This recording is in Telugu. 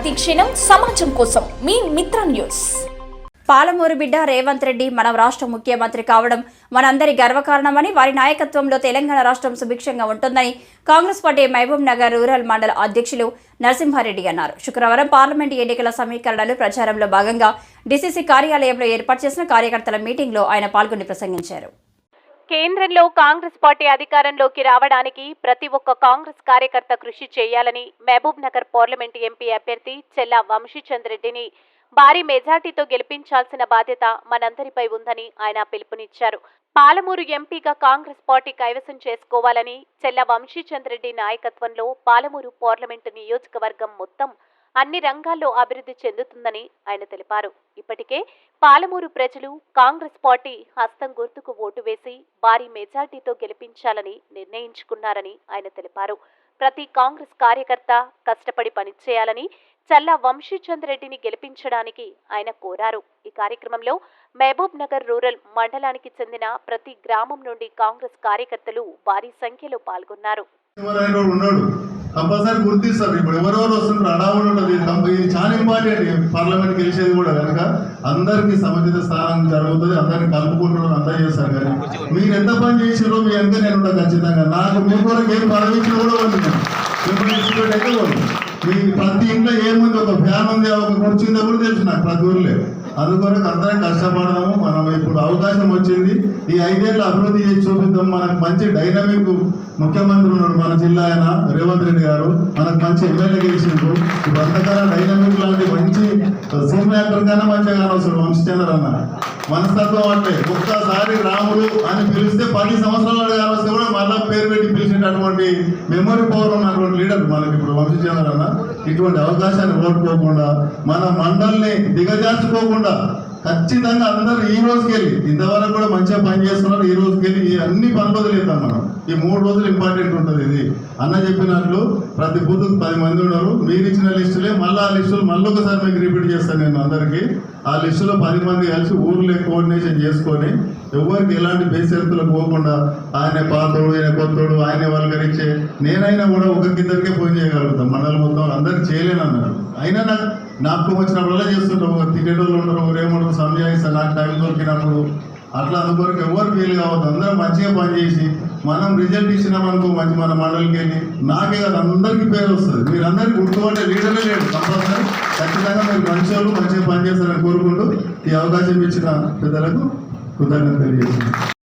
ప్రతి క్షణం సమాజం కోసం మీ మిత్ర న్యూస్. పాలమూరు బిడ్డ రేవంత్ రెడ్డి మన రాష్ట్ర ముఖ్యమంత్రి కావడం మనందరి గర్వకారణమని వారి నాయకత్వంలో తెలంగాణ రాష్ట్రం సుభిక్షంగా ఉంటుందని Congress party Mahabubnagar rural మండల అధ్యక్షులు నరసింహారెడ్డి అన్నారు. శుక్రవారం పార్లమెంటు ఎన్నికల సమీకరణలు ప్రచారంలో భాగంగా డిసిసి కార్యాలయంలో ఏర్పాటు చేసిన కార్యకర్తల మీటింగ్లో ఆయన పాల్గొని ప్రసంగించారు. కేంద్రంలో కాంగ్రెస్ పార్టీ అధికారంలోకి రావడానికి ప్రతి ఒక్క కాంగ్రెస్ కార్యకర్త కృషి చేయాలని మహబూబ్ నగర్ పార్లమెంట్ ఎంపీ అభ్యర్థి చెల్లా వంశీచంద్రెడ్డిని భారీ మెజార్టీతో గెలిపించాల్సిన బాధ్యత మనందరిపై ఉందని ఆయన పిలుపునిచ్చారు. పాలమూరు ఎంపీగా కాంగ్రెస్ పార్టీ కైవసం చేసుకోవాలని చెల్ల వంశీచంద్రెడ్డి నాయకత్వంలో పాలమూరు పార్లమెంటు నియోజకవర్గం మొత్తం అన్ని రంగాల్లో అభివృద్ధి చెందుతుందని ఆయన తెలిపారు. ఇప్పటికే పాలమూరు ప్రజలు కాంగ్రెస్ పార్టీ హస్తం గుర్తుకు ఓటు వేసి భారీ మెజార్టీతో గెలిపించాలని నిర్ణయించుకున్నారని ఆయన తెలిపారు. ప్రతి కాంగ్రెస్ కార్యకర్త కష్టపడి పనిచేయాలని చల్లా వంశీచంద్రెడ్డిని గెలిపించడానికి ఆయన కోరారు. ఈ కార్యక్రమంలో మహబూబ్ నగర్ రూరల్ మండలానికి చెందిన ప్రతి గ్రామం నుండి కాంగ్రెస్ కార్యకర్తలు భారీ సంఖ్యలో పాల్గొన్నారు. కంపల్సరీ గుర్తిస్తారు ఇప్పుడు ఎవరెవరు వస్తుంటారు అడావుడు ఉంటుంది ఇది చాలా ఇంపార్టెంట్ పార్లమెంట్ గెలిచేది కూడా కనుక అందరికీ సముచిత స్థానం జరుగుతుంది అందరిని కలుపుకుంటున్నారు అంతా చేస్తారు కానీ మీరు ఎంత పని చేసారో మీ ఎంత నేను ఖచ్చితంగా. నాకు మీ కూడా ఏం పదవించిన కూడా ఉంటుంది మీ ప్రతి ఇంట్లో ఏముంది? ఒక ఫ్యాన్ ఉంది ఒక కుర్చీ కూడా తెలుసు నాకు ప్రతి ఊర్లే. అందుకొరకు అందరం కష్టపడదాము. మనం ఇప్పుడు అవకాశం వచ్చింది. ఈ ఐదేళ్ళు అభివృద్ధి చేసి చూపిద్దాం. మనకు మంచి డైనమిక్ ముఖ్యమంత్రి ఉన్నాడు మన జిల్లా ఆయన రేవంత్ రెడ్డి గారు. మనకు మంచి ఎమ్మెల్యే గెలిచిండ్రు. ఇప్పుడు అంతకన్నా డైనమిక్ లాంటి మంచి సీమ్ యాక్టర్ కన్నా మంచిగా కానవసరం వంశచంద్ర అన్న మనస్తత్వం అంటే ఒక్కసారి రాముడు అని పిలిస్తే పది సంవత్సరాలు కానొస్తే కూడా మళ్ళా పేరు పెట్టి పిలిచేటటువంటి మెమొరీ పవర్ ఉన్నటువంటి లీడర్ మనకి ఇప్పుడు వంశీచంద్ర ఇటువంటి అవకాశాన్ని ఓడుకోకుండా మన మండల్ని దిగజార్చుకోకుండా ఖచ్చితంగా అందరూ ఈ రోజుకి వెళ్ళి ఇంతవరకు కూడా మంచిగా పని చేస్తున్నారు ఈ రోజుకి వెళ్ళి ఈ అన్ని పనులు వదిలేద్దాం మనం. ఈ మూడు రోజులు ఇంపార్టెంట్ ఉంటుంది ఇది. అన్న చెప్పినట్లు ప్రతి బూత్కు పది మంది ఉన్నారు. మీరు ఇచ్చిన లిస్టులే మళ్ళీ ఆ లిస్టులు మళ్ళీ ఒకసారి మీకు రిపీట్ చేస్తాను నేను అందరికీ. ఆ లిస్టులో పది మంది కలిసి ఊర్లే కోఆర్డినేషన్ చేసుకొని ఎవరికి ఎలాంటి బేసెత్తులకు పోకుండా ఆయన పాతోడు ఆయన కొత్తోడు ఆయన వాళ్ళకరిచ్చే నేనైనా కూడా ఒకరికిద్దరికే ఫోన్ చేయగలుగుతాం మండలం మొత్తం అందరికి చేయలేను అన్నారు అయినా నాకు నాకు వచ్చినప్పుడల్లా చేస్తుంటాం ఒక తినేటోళ్ళు ఉంటారు ఒకరు ఏమంటారు సంజాయిస్తారు నాకు టైం దొరికినప్పుడు. అట్లా అందుకొరకు ఎవరు ఫీల్ కావద్దు అందరం మంచిగా పనిచేసి మనం రిజల్ట్ ఇచ్చినామనుకో మంచి మన మండలికి వెళ్ళి నాకే కాదు అందరికీ పేరు వస్తుంది. మీరు అందరికి గుర్తుపట్టే లీడరే లేడు కంపల్సరీ. ఖచ్చితంగా మీరు మంచి వాళ్ళు మంచిగా పనిచేస్తారని కోరుకుంటూ ఈ అవకాశం ఇచ్చిన పెద్దలకు కృతజ్ఞత తెలియజేస్తున్నాను.